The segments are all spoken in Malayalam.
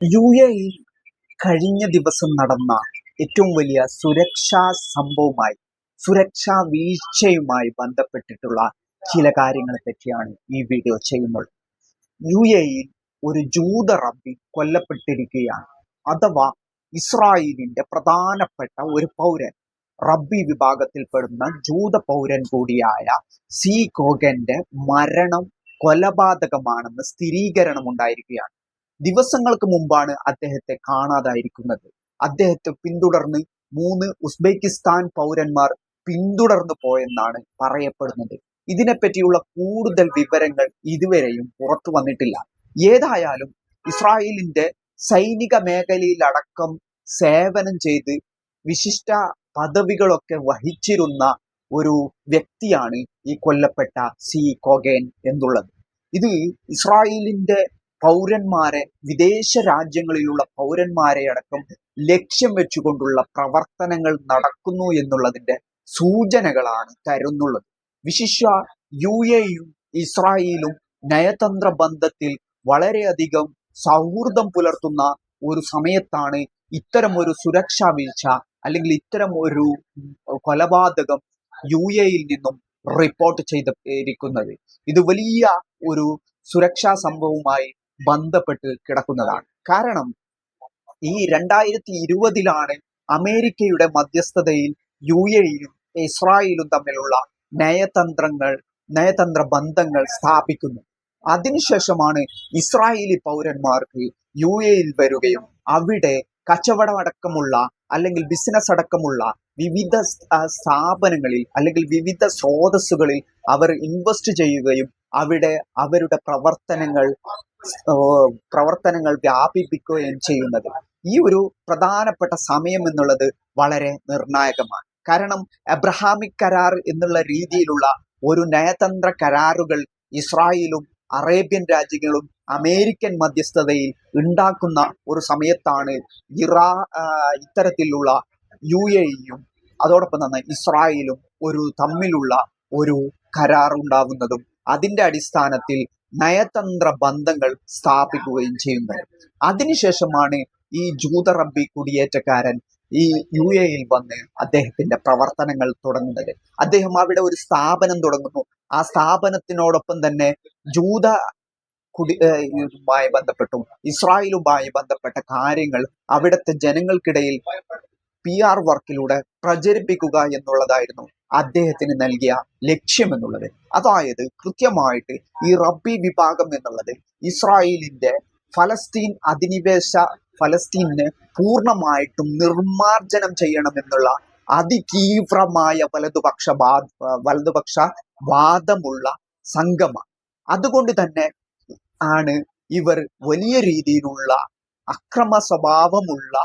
യു എയിൽ കഴിഞ്ഞ ദിവസം നടന്ന ഏറ്റവും വലിയ സുരക്ഷാ സംഭവമായി സുരക്ഷാ വീഴ്ചയുമായി ബന്ധപ്പെട്ടിട്ടുള്ള ചില കാര്യങ്ങളെ പറ്റിയാണ് ഈ വീഡിയോ ചെയ്യുന്നത്. യു എയിൽ ഒരു ജൂത റബ്ബി കൊല്ലപ്പെട്ടിരിക്കുകയാണ്. അഥവാ ഇസ്രായേലിന്റെ പ്രധാനപ്പെട്ട ഒരു പൗരൻ റബ്ബി വിഭാഗത്തിൽപ്പെടുന്ന ജൂത പൗരൻ കൂടിയായ സി കോഗന്റെ മരണം കൊലപാതകമാണെന്ന് സ്ഥിരീകരണം ഉണ്ടായിരിക്കുകയാണ് ദിവസങ്ങൾക്ക് മുമ്പാണ് അദ്ദേഹത്തെ കാണാതായിരിക്കുന്നത്. അദ്ദേഹത്തെ പിന്തുടർന്ന് മൂന്ന് ഉസ്ബെക്കിസ്ഥാൻ പൗരന്മാർ പിന്തുടർന്നു പോയെന്നാണ് പറയപ്പെടുന്നത്. ഇതിനെപ്പറ്റിയുള്ള കൂടുതൽ വിവരങ്ങൾ ഇതുവരെയും പുറത്തു വന്നിട്ടില്ല. ഏതായാലും ഇസ്രായേലിന്റെ സൈനിക മേഖലയിലടക്കം സേവനം ചെയ്ത് വിശിഷ്ട പദവികളൊക്കെ വഹിച്ചിരുന്ന ഒരു വ്യക്തിയാണ് ഈ കൊല്ലപ്പെട്ട സി കൊഗേൻ എന്നുള്ളത്. ഇത് ഇസ്രായേലിന്റെ പൗരന്മാരെ വിദേശ രാജ്യങ്ങളിലുള്ള പൗരന്മാരെ അടക്കം ലക്ഷ്യം വെച്ചുകൊണ്ടുള്ള പ്രവർത്തനങ്ങൾ നടക്കുന്നു എന്നുള്ളതിന്റെ സൂചനകളാണ് തരുന്നുള്ളത്. വിശിഷ്യ യു എയും ഇസ്രായേലും നയതന്ത്ര ബന്ധത്തിൽ വളരെയധികം സൗഹൃദം പുലർത്തുന്ന ഒരു സമയത്താണ് ഇത്തരം ഒരു സുരക്ഷാ വീഴ്ച അല്ലെങ്കിൽ ഇത്തരം ഒരു കൊലപാതകം യു എയിൽ നിന്നും റിപ്പോർട്ട് ചെയ്തിരിക്കുന്നത്. ഇത് വലിയ ഒരു സുരക്ഷാ സംഭവവുമായി ബന്ധപ്പെട്ട് കിടക്കുന്നതാണ്. കാരണം ഈ രണ്ടായിരത്തി ഇരുപതിലാണ് അമേരിക്കയുടെ മധ്യസ്ഥതയിൽ യു എയും ഇസ്രായേലും തമ്മിലുള്ള നയതന്ത്രങ്ങൾ നയതന്ത്ര ബന്ധങ്ങൾ സ്ഥാപിക്കുന്നു അതിനുശേഷമാണ് ഇസ്രായേലി പൗരന്മാർക്ക് യു എയിൽ വരികയും അവിടെ കച്ചവടമടക്കമുള്ള അല്ലെങ്കിൽ ബിസിനസ് അടക്കമുള്ള വിവിധ സ്ഥാപനങ്ങളിൽ അല്ലെങ്കിൽ വിവിധ സ്രോതസ്സുകളിൽ അവർ ഇൻവെസ്റ്റ് ചെയ്യുകയും അവിടെ അവരുടെ പ്രവർത്തനങ്ങൾ പ്രവർത്തനങ്ങൾ വ്യാപിപ്പിക്കുകയും ചെയ്യുന്നത്. ഈ ഒരു പ്രധാനപ്പെട്ട സമയം എന്നുള്ളത് വളരെ നിർണായകമാണ്. കാരണം അബ്രഹാമിക് കരാർ എന്നുള്ള രീതിയിലുള്ള ഒരു നയതന്ത്ര കരാറുകൾ ഇസ്രായേലും അറേബ്യൻ രാജ്യങ്ങളും അമേരിക്കൻ മധ്യസ്ഥതയിൽ ഉണ്ടാക്കുന്ന ഒരു സമയത്താണ് ഇറാ ഇത്തരത്തിലുള്ള യു എയും അതോടൊപ്പം തന്നെ ഇസ്രായേലും ഒരു തമ്മിലുള്ള ഒരു കരാർ ഉണ്ടാവുന്നതും അതിന്റെ അടിസ്ഥാനത്തിൽ നയതന്ത്ര ബന്ധങ്ങൾ സ്ഥാപിക്കുകയും ചെയ്യുന്നത് അതിനുശേഷമാണ് ഈ ജൂത റബ്ബി കുടിയേറ്റക്കാരൻ ഈ യു എയിൽ വന്ന് അദ്ദേഹത്തിന്റെ പ്രവർത്തനങ്ങൾ തുടങ്ങുന്നത്. അദ്ദേഹം അവിടെ ഒരു സ്ഥാപനം തുടങ്ങുന്നു. ആ സ്ഥാപനത്തിനോടൊപ്പം തന്നെ ജൂത കുടി മായി ബന്ധപ്പെട്ടും ഇസ്രായേലുമായി ബന്ധപ്പെട്ട കാര്യങ്ങൾ അവിടുത്തെ ജനങ്ങൾക്കിടയിൽ പി ആർ വർക്കിലൂടെ പ്രചരിപ്പിക്കുക എന്നുള്ളതായിരുന്നു. അദ്ദേഹത്തിന് നൽകിയ ലക്ഷ്യം എന്നുള്ളത് അതായത് കൃത്യമായിട്ട് ഈ റബ്ബി വിഭാഗം എന്നുള്ളത് ഇസ്രായേലിന്റെ ഫലസ്തീൻ അധിനിവേശ ഫലസ്തീനിന് പൂർണമായിട്ടും നിർമാർജനം ചെയ്യണമെന്നുള്ള അതിതീവ്രമായ വലതുപക്ഷ വലതുപക്ഷ വാദമുള്ള സംഘമാണ്. അതുകൊണ്ട് തന്നെ ആണ് ഇവർ വലിയ രീതിയിലുള്ള അക്രമ സ്വഭാവമുള്ള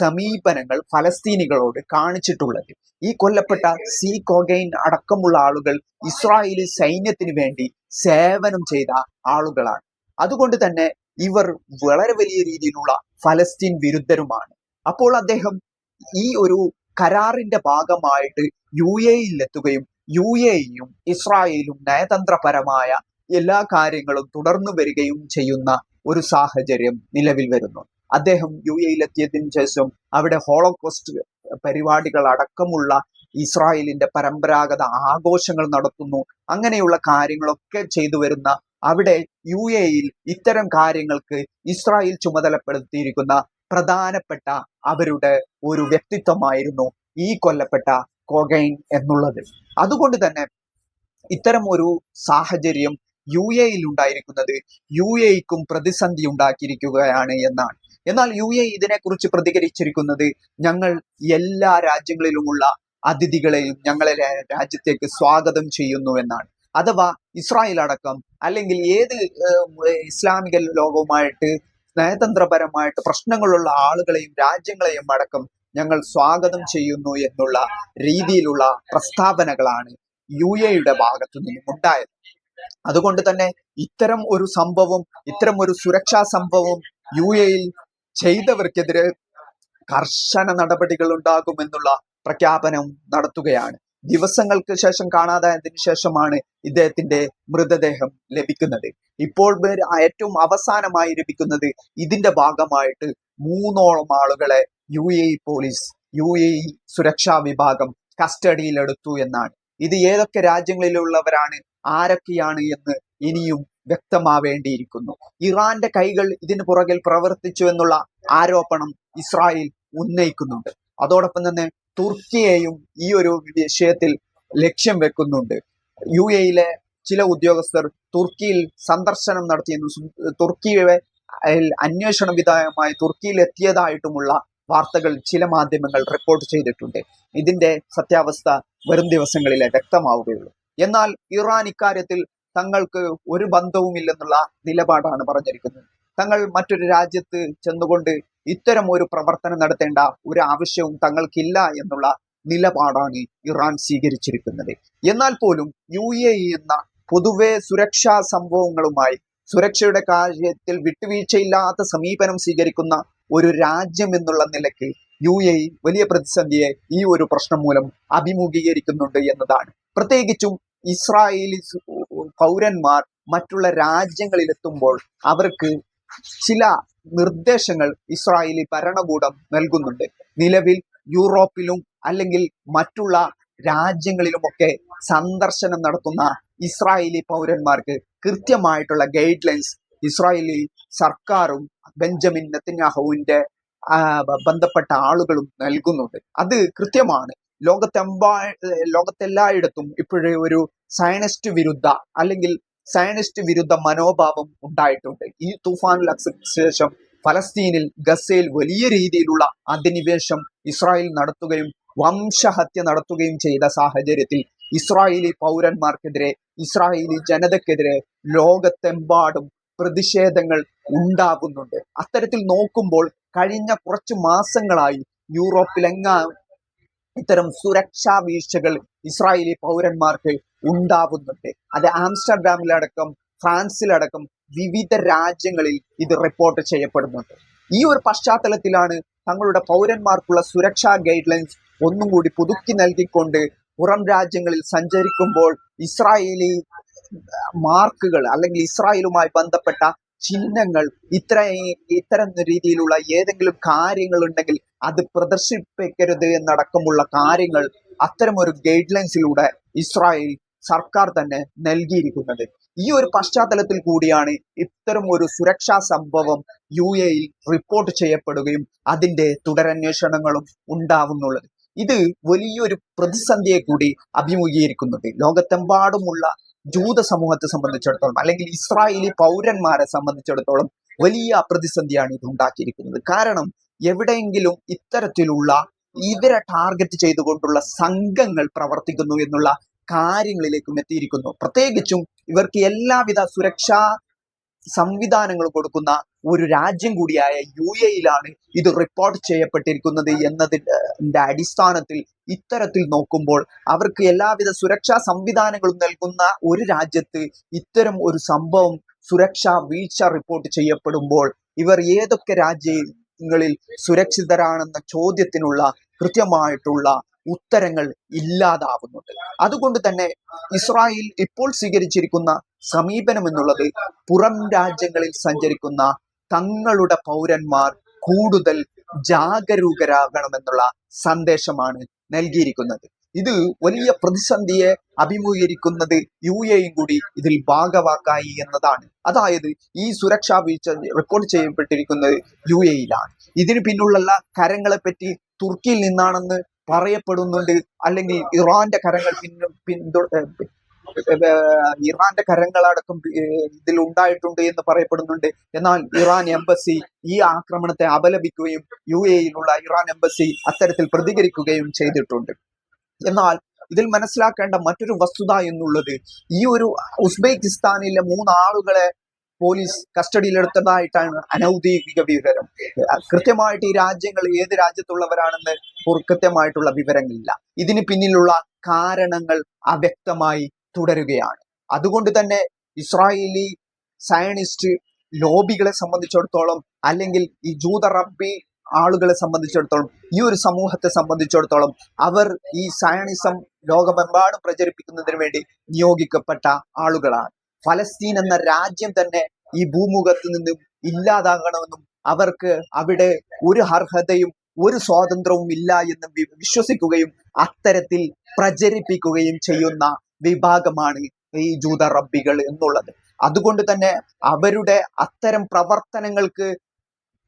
സമീപനങ്ങൾ ഫലസ്തീനികളോട് കാണിച്ചിട്ടുള്ളത്. ഈ കൊല്ലപ്പെട്ട സി കൊഗൈൻ അടക്കമുള്ള ആളുകൾ ഇസ്രായേലി സൈന്യത്തിന് വേണ്ടി സേവനം ചെയ്ത ആളുകളാണ്. അതുകൊണ്ട് തന്നെ ഇവർ വളരെ വലിയ രീതിയിലുള്ള ഫലസ്തീൻ വിരുദ്ധരുമാണ്. അപ്പോൾ അദ്ദേഹം ഈ ഒരു കരാറിന്റെ ഭാഗമായിട്ട് യു എയിൽ എത്തുകയും യു എയും ഇസ്രായേലും നയതന്ത്രപരമായ എല്ലാ കാര്യങ്ങളും തുടർന്നു വരികയും ചെയ്യുന്ന ഒരു സാഹചര്യം നിലവിൽ വരുന്നു. അദ്ദേഹം യു എയിലെത്തിയതിനു ശേഷം അവിടെ ഹോളോകോസ്റ്റ് പരിപാടികൾ അടക്കമുള്ള ഇസ്രായേലിന്റെ പരമ്പരാഗത ആഘോഷങ്ങൾ നടത്തുന്നു. അങ്ങനെയുള്ള കാര്യങ്ങളൊക്കെ ചെയ്തു വരുന്ന അവിടെ യു എയിൽ ഇത്തരം കാര്യങ്ങൾക്ക് ഇസ്രായേൽ ചുമതലപ്പെടുത്തിയിരിക്കുന്ന പ്രധാനപ്പെട്ട അവരുടെ ഒരു വ്യക്തിത്വമായിരുന്നു ഈ കൊല്ലപ്പെട്ട കൊഗൈൻ എന്നുള്ളത്. അതുകൊണ്ട് തന്നെ ഇത്തരം ഒരു സാഹചര്യം യു എയിൽ ഉണ്ടായിരിക്കുന്നത് യു എക്കും പ്രതിസന്ധി ഉണ്ടാക്കിയിരിക്കുകയാണ് എന്നാണ്. എന്നാൽ യു എ ഇതിനെക്കുറിച്ച് പ്രതികരിച്ചിരിക്കുന്നത് ഞങ്ങൾ എല്ലാ രാജ്യങ്ങളിലുമുള്ള അതിഥികളെയും ഞങ്ങളെ രാജ്യത്തേക്ക് സ്വാഗതം ചെയ്യുന്നു എന്നാണ്. അഥവാ ഇസ്രായേൽ അടക്കം അല്ലെങ്കിൽ ഏത് ഇസ്ലാമിക ലോകവുമായിട്ട് നയതന്ത്രപരമായിട്ട് പ്രശ്നങ്ങളുള്ള ആളുകളെയും രാജ്യങ്ങളെയും അടക്കം ഞങ്ങൾ സ്വാഗതം ചെയ്യുന്നു എന്നുള്ള രീതിയിലുള്ള പ്രസ്താവനകളാണ് യു എയുടെ ഭാഗത്തു നിന്നും ഉണ്ടായത്. അതുകൊണ്ട് തന്നെ ഇത്തരം ഒരു സംഭവം ഇത്തരം ഒരു സുരക്ഷാ സംഭവം യു എയിൽ ചെയ്തവർക്കെതിരെ കർശന നടപടികൾ ഉണ്ടാകുമെന്നുള്ള പ്രഖ്യാപനം നടത്തുകയാണ്. ദിവസങ്ങൾക്ക് ശേഷം കാണാതായതിനു ശേഷമാണ് ഇദ്ദേഹത്തിന്റെ മൃതദേഹം ലഭിക്കുന്നത്. ഇപ്പോൾ ഏറ്റവും അവസാനമായി ലഭിക്കുന്നത് ഇതിന്റെ ഭാഗമായിട്ട് മൂന്നോളം ആളുകളെ U A police U A സുരക്ഷാ വിഭാഗം കസ്റ്റഡിയിലെടുത്തു എന്നാണ്. ഇത് ഏതൊക്കെ രാജ്യങ്ങളിലുള്ളവരാണ് ആരൊക്കെയാണ് എന്ന് ഇനിയും വ്യക്തമാവേണ്ടിയിരിക്കുന്നു. ഇറാന്റെ കൈകൾ ഇതിന് പുറകിൽ പ്രവർത്തിച്ചു എന്നുള്ള ആരോപണം ഇസ്രായേൽ ഉന്നയിക്കുന്നുണ്ട്. അതോടൊപ്പം തന്നെ തുർക്കിയെയും ഈ ഒരു വിഷയത്തിൽ ലക്ഷ്യം വെക്കുന്നുണ്ട്. യു എയിലെ ചില ഉദ്യോഗസ്ഥർ തുർക്കിയിൽ സന്ദർശനം നടത്തിയെന്നും തുർക്കിയെ അന്വേഷണ വിധേയമായി തുർക്കിയിൽ എത്തിയതായിട്ടുമുള്ള വാർത്തകൾ ചില മാധ്യമങ്ങൾ റിപ്പോർട്ട് ചെയ്തിട്ടുണ്ട്. ഇതിന്റെ സത്യാവസ്ഥ വരും ദിവസങ്ങളിലെ വ്യക്തമാവുകയുള്ളൂ. എന്നാൽ ഇറാൻ ഇക്കാര്യത്തിൽ തങ്ങൾക്ക് ഒരു ബന്ധവുമില്ലെന്നുള്ള നിലപാടാണ് പറഞ്ഞിരിക്കുന്നത്. തങ്ങൾ മറ്റൊരു രാജ്യത്ത് ചെന്നുകൊണ്ട് ഇത്തരം ഒരു പ്രവർത്തനം നടത്തേണ്ട ഒരു ആവശ്യവും തങ്ങൾക്കില്ല എന്നുള്ള നിലപാടാണ് ഇറാൻ സ്വീകരിച്ചിരിക്കുന്നത്. എന്നാൽ പോലും യു എ എന്ന പൊതുവെ സുരക്ഷാ സംഭവങ്ങളുമായി സുരക്ഷയുടെ കാര്യത്തിൽ വിട്ടുവീഴ്ചയില്ലാത്ത സമീപനം സ്വീകരിക്കുന്ന ഒരു രാജ്യം എന്നുള്ള നിലയ്ക്ക് യു എ വലിയ പ്രതിസന്ധിയെ ഈ ഒരു പ്രശ്നം മൂലം അഭിമുഖീകരിക്കുന്നുണ്ട് എന്നതാണ്. പ്രത്യേകിച്ചും ഇസ്രായേലി പൗരന്മാർ മറ്റുള്ള രാജ്യങ്ങളിലെത്തുമ്പോൾ അവർക്ക് ചില നിർദ്ദേശങ്ങൾ ഇസ്രായേലി ഭരണകൂടം നൽകുന്നുണ്ട്. നിലവിൽ യൂറോപ്പിലും അല്ലെങ്കിൽ മറ്റുള്ള രാജ്യങ്ങളിലുമൊക്കെ സന്ദർശനം നടത്തുന്ന ഇസ്രായേലി പൗരന്മാർക്ക് കൃത്യമായിട്ടുള്ള ഗൈഡ് ലൈൻസ് ഇസ്രായേലി സർക്കാരും ബെഞ്ചമിൻ നെത്തന്യാഹുവിന്റെ ബന്ധപ്പെട്ട ആളുകളും നൽകുന്നുണ്ട്. അത് കൃത്യമാണ്. ലോകത്തെമ്പാ ലോകത്തെല്ലായിടത്തും ഇപ്പോഴേ ഒരു സയനിസ്റ്റ് വിരുദ്ധ അല്ലെങ്കിൽ സയനിസ്റ്റ് വിരുദ്ധ മനോഭാവം ഉണ്ടായിട്ടുണ്ട്. ഈ തുഫാൻ ശേഷം ഫലസ്തീനിൽ ഗസയിൽ വലിയ രീതിയിലുള്ള അധിനിവേശം ഇസ്രായേൽ നടത്തുകയും വംശഹത്യ നടത്തുകയും ചെയ്ത സാഹചര്യത്തിൽ ഇസ്രായേലി പൗരന്മാർക്കെതിരെ ഇസ്രായേലി ജനതക്കെതിരെ ലോകത്തെമ്പാടും പ്രതിഷേധങ്ങൾ ഉണ്ടാകുന്നുണ്ട്. അത്തരത്തിൽ നോക്കുമ്പോൾ കഴിഞ്ഞ കുറച്ച് മാസങ്ങളായി യൂറോപ്പിലെങ്ങാ ഇത്തരം സുരക്ഷാ വീഴ്ചകൾ ഇസ്രായേലി പൗരന്മാർക്ക് ഉണ്ടാവുന്നുണ്ട്. അത് ആംസ്റ്റർഡാമിലടക്കം ഫ്രാൻസിലടക്കം വിവിധ രാജ്യങ്ങളിൽ ഇത് റിപ്പോർട്ട് ചെയ്യപ്പെടുന്നുണ്ട്. ഈ ഒരു പശ്ചാത്തലത്തിലാണ് തങ്ങളുടെ പൗരന്മാർക്കുള്ള സുരക്ഷാ ഗൈഡ് ലൈൻസ് ഒന്നും കൂടി പുതുക്കി നൽകിക്കൊണ്ട് പുറം രാജ്യങ്ങളിൽ സഞ്ചരിക്കുമ്പോൾ ഇസ്രായേലി മാർക്കുകൾ അല്ലെങ്കിൽ ഇസ്രായേലുമായി ബന്ധപ്പെട്ട ചിഹ്നങ്ങൾ ഇത്ര ഇത്തരം രീതിയിലുള്ള ഏതെങ്കിലും കാര്യങ്ങൾ ഉണ്ടെങ്കിൽ അത് പ്രദർശിപ്പിക്കരുത് എന്നടക്കമുള്ള കാര്യങ്ങൾ അത്തരമൊരു ഗൈഡ് ലൈൻസിലൂടെ ഇസ്രായേൽ സർക്കാർ തന്നെ നൽകിയിരിക്കുന്നത്. ഈ ഒരു പശ്ചാത്തലത്തിൽ കൂടിയാണ് ഇത്തരം ഒരു സുരക്ഷാ സംഭവം യു എയിൽ റിപ്പോർട്ട് ചെയ്യപ്പെടുകയും അതിന്റെ തുടരന്വേഷണങ്ങളും ഉണ്ടാവുന്നുള്ളത്. ഇത് വലിയൊരു പ്രതിസന്ധിയെ കൂടി അഭിമുഖീകരിക്കുന്നുണ്ട് ലോകത്തെമ്പാടുമുള്ള ജൂത സമൂഹത്തെ സംബന്ധിച്ചിടത്തോളം അല്ലെങ്കിൽ ഇസ്രായേലി പൗരന്മാരെ സംബന്ധിച്ചിടത്തോളം വലിയ പ്രതിസന്ധിയാണ് ഇത് ഉണ്ടാക്കിയിരിക്കുന്നത്. കാരണം എവിടെയെങ്കിലും ഇത്തരത്തിലുള്ള ഇവരെ ടാർഗറ്റ് ചെയ്തുകൊണ്ടുള്ള സംഘങ്ങൾ പ്രവർത്തിക്കുന്നു എന്നുള്ള കാര്യങ്ങളിലേക്കും എത്തിയിരിക്കുന്നു പ്രത്യേകിച്ചും ഇവർക്ക് എല്ലാവിധ സുരക്ഷാ സംവിധാനങ്ങൾ കൊടുക്കുന്ന ഒരു രാജ്യം കൂടിയായ യു എയിലാണ് ഇത് റിപ്പോർട്ട് ചെയ്യപ്പെട്ടിരിക്കുന്നത് എന്നതിന്റെ അടിസ്ഥാനത്തിൽ ഇത്തരത്തിൽ നോക്കുമ്പോൾ അവർക്ക് എല്ലാവിധ സുരക്ഷാ സംവിധാനങ്ങളും നൽകുന്ന ഒരു രാജ്യത്ത് ഇത്തരം ഒരു സംഭവം സുരക്ഷാ വീഴ്ച റിപ്പോർട്ട് ചെയ്യപ്പെടുമ്പോൾ ഇവർ ഏതൊക്കെ രാജ്യങ്ങളിൽ സുരക്ഷിതരാണെന്ന ചോദ്യത്തിനുള്ള കൃത്യമായിട്ടുള്ള ഉത്തരങ്ങൾ ഇല്ലാതാവുന്നുണ്ട്. അതുകൊണ്ട് തന്നെ ഇസ്രായേൽ ഇപ്പോൾ സ്വീകരിച്ചിരിക്കുന്ന സമീപനം എന്നുള്ളത് പുറം രാജ്യങ്ങളിൽ സഞ്ചരിക്കുന്ന തങ്ങളുടെ പൗരന്മാർ കൂടുതൽ ജാഗരൂകരാകണമെന്നുള്ള സന്ദേശമാണ് നൽകിയിരിക്കുന്നത്. ഇത് വലിയ പ്രതിസന്ധിയെ അഭിമുഖീകരിക്കുന്നത് യു എയും കൂടി ഇതിൽ ഭാഗവാക്കായി എന്നതാണ്. അതായത് ഈ സുരക്ഷാ വീഴ്ച റിപ്പോർട്ട് ചെയ്യപ്പെട്ടിരിക്കുന്നത് യു എയിലാണ് ഇതിന് പിന്നിലുള്ള കരങ്ങളെ പറ്റി തുർക്കിയിൽ നിന്നാണെന്ന് പറയപ്പെടുന്നുണ്ട്. അല്ലെങ്കിൽ ഇറാന്റെ കരങ്ങൾ പിന്നു പിന്തു ഇറാന്റെ കരങ്ങളടക്കം ഇതിൽ ഉണ്ടായിട്ടുണ്ട് എന്ന് പറയപ്പെടുന്നുണ്ട്. എന്നാൽ ഇറാൻ എംബസി ഈ ആക്രമണത്തെ അപലപിക്കുകയും യു എയിലുള്ള ഇറാൻ എംബസി അത്തരത്തിൽ പ്രതികരിക്കുകയും ചെയ്തിട്ടുണ്ട്. എന്നാൽ ഇതിൽ മനസ്സിലാക്കേണ്ട മറ്റൊരു വസ്തുത എന്നുള്ളത് ഈ ഒരു ഉസ്ബെക്കിസ്ഥാനിലെ മൂന്നാളുകളെ പോലീസ് കസ്റ്റഡിയിലെടുത്തതായിട്ടാണ് അനൗദ്യോഗിക വിവരം. കൃത്യമായിട്ട് ഈ രാജ്യങ്ങൾ ഏത് രാജ്യത്തുള്ളവരാണെന്ന് കൃത്യമായിട്ടുള്ള വിവരങ്ങളില്ല. ഇതിന് പിന്നിലുള്ള കാരണങ്ങൾ അവ്യക്തമായി തുടരുകയാണ്. അതുകൊണ്ട് തന്നെ ഇസ്രായേലി സയനിസ്റ്റ് ലോബികളെ സംബന്ധിച്ചിടത്തോളം അല്ലെങ്കിൽ ഈ ജൂത റബ്ബി ആളുകളെ സംബന്ധിച്ചിടത്തോളം ഈ ഒരു സമൂഹത്തെ സംബന്ധിച്ചിടത്തോളം അവർ ഈ സയണിസം ലോകമെമ്പാടും പ്രചരിപ്പിക്കുന്നതിന് വേണ്ടി നിയോഗിക്കപ്പെട്ട ആളുകളാണ്. ഫലസ്തീൻ എന്ന രാജ്യം തന്നെ ഈ ഭൂമുഖത്ത് നിന്നും ഇല്ലാതാകണമെന്നും അവർക്ക് അവിടെ ഒരു അർഹതയും ഒരു സ്വാതന്ത്ര്യവും ഇല്ല എന്ന് വിശ്വസിക്കുകയും അത്തരത്തിൽ പ്രചരിപ്പിക്കുകയും ചെയ്യുന്ന വിഭാഗമാണ് ഈ ജൂത റബ്ബികൾ എന്നുള്ളത്. അതുകൊണ്ട് തന്നെ അവരുടെ അത്തരം പ്രവർത്തനങ്ങൾക്ക്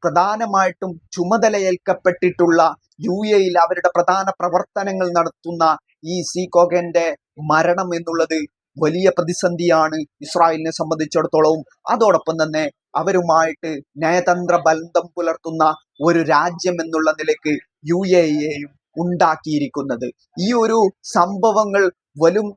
പ്രധാനമായിട്ടും ചുമതലയേൽക്കപ്പെട്ടിട്ടുള്ള യു എയിൽ അവരുടെ പ്രധാന പ്രവർത്തനങ്ങൾ നടത്തുന്ന ഈ സി കോഗന്റെ മരണം എന്നുള്ളത് വലിയ പ്രതിസന്ധിയാണ് ഇസ്രായേലിനെ സംബന്ധിച്ചിടത്തോളവും. അതോടൊപ്പം തന്നെ അവരുമായിട്ട് നയതന്ത്ര ബന്ധം പുലർത്തുന്ന ഒരു രാജ്യം എന്നുള്ള നിലയ്ക്ക് യു എയെയും ഉണ്ടാക്കിയിരിക്കുന്നത്. ഈ ഒരു സംഭവങ്ങൾ വരും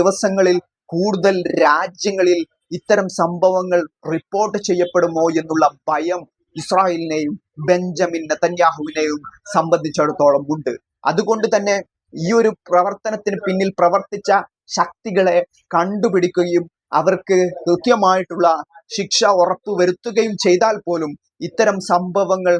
ദിവസങ്ങളിൽ കൂടുതൽ രാജ്യങ്ങളിൽ ഇത്തരം സംഭവങ്ങൾ റിപ്പോർട്ട് ചെയ്യപ്പെടുമോ എന്നുള്ള ഭയം ഇസ്രായേലിനെയും ബെഞ്ചമിൻ നെതന്യാഹുവിനെയും സംബന്ധിച്ചിടത്തോളം ഉണ്ട്. അതുകൊണ്ട് തന്നെ ഈ ഒരു പ്രവർത്തനത്തിന് പിന്നിൽ പ്രവർത്തിച്ച ശക്തികളെ കണ്ടുപിടിക്കുകയും അവർക്ക് കൃത്യമായിട്ടുള്ള ശിക്ഷ ഉറപ്പുവരുത്തുകയും ചെയ്താൽ പോലും ഇത്തരം സംഭവങ്ങൾ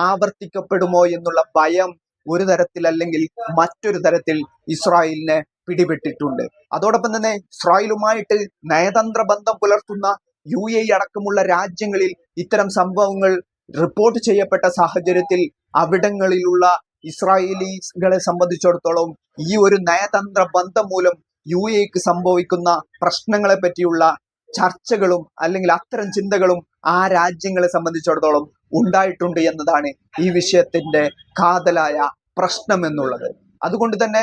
ആവർത്തിക്കപ്പെടുമോ എന്നുള്ള ഭയം ഒരു തരത്തിൽ അല്ലെങ്കിൽ മറ്റൊരു തരത്തിൽ ഇസ്രായേലിനെ പിടിപെട്ടിട്ടുണ്ട്. അതോടൊപ്പം തന്നെ ഇസ്രായേലുമായിട്ട് നയതന്ത്ര ബന്ധം പുലർത്തുന്ന യു എ അടക്കമുള്ള രാജ്യങ്ങളിൽ ഇത്തരം സംഭവങ്ങൾ റിപ്പോർട്ട് ചെയ്യപ്പെട്ട സാഹചര്യത്തിൽ അവിടങ്ങളിലുള്ള ഇസ്രായേലികളെ സംബന്ധിച്ചിടത്തോളം ഈ ഒരു നയതന്ത്ര ബന്ധം മൂലം യു എക്ക് സംഭവിക്കുന്ന പ്രശ്നങ്ങളെ പറ്റിയുള്ള ചർച്ചകളും അല്ലെങ്കിൽ അത്തരം ചിന്തകളും ആ രാജ്യങ്ങളെ സംബന്ധിച്ചിടത്തോളം ഉണ്ടായിട്ടുണ്ട് എന്നതാണ് ഈ വിഷയത്തിന്റെ കാതലായ പ്രശ്നം എന്നുള്ളത്. അതുകൊണ്ട് തന്നെ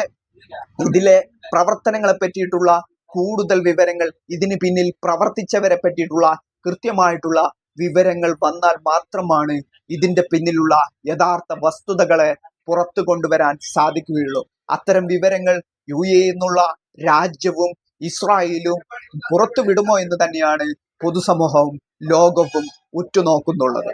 ഇതിലെ പ്രവർത്തനങ്ങളെ പറ്റിയിട്ടുള്ള കൂടുതൽ വിവരങ്ങൾ ഇതിന് പിന്നിൽ പ്രവർത്തിച്ചവരെ പറ്റിയിട്ടുള്ള കൃത്യമായിട്ടുള്ള വിവരങ്ങൾ വന്നാൽ മാത്രമാണ് ഇതിന്റെ പിന്നിലുള്ള യഥാർത്ഥ വസ്തുതകളെ പുറത്തു കൊണ്ടുവരാൻ സാധിക്കുകയുള്ളൂ. അത്തരം വിവരങ്ങൾ യു എ എന്നുള്ള രാജ്യവും ഇസ്രായേലും പുറത്തു വിടുമോ എന്ന് തന്നെയാണ് പൊതുസമൂഹവും ലോകവും ഉറ്റുനോക്കുന്നുള്ളത്.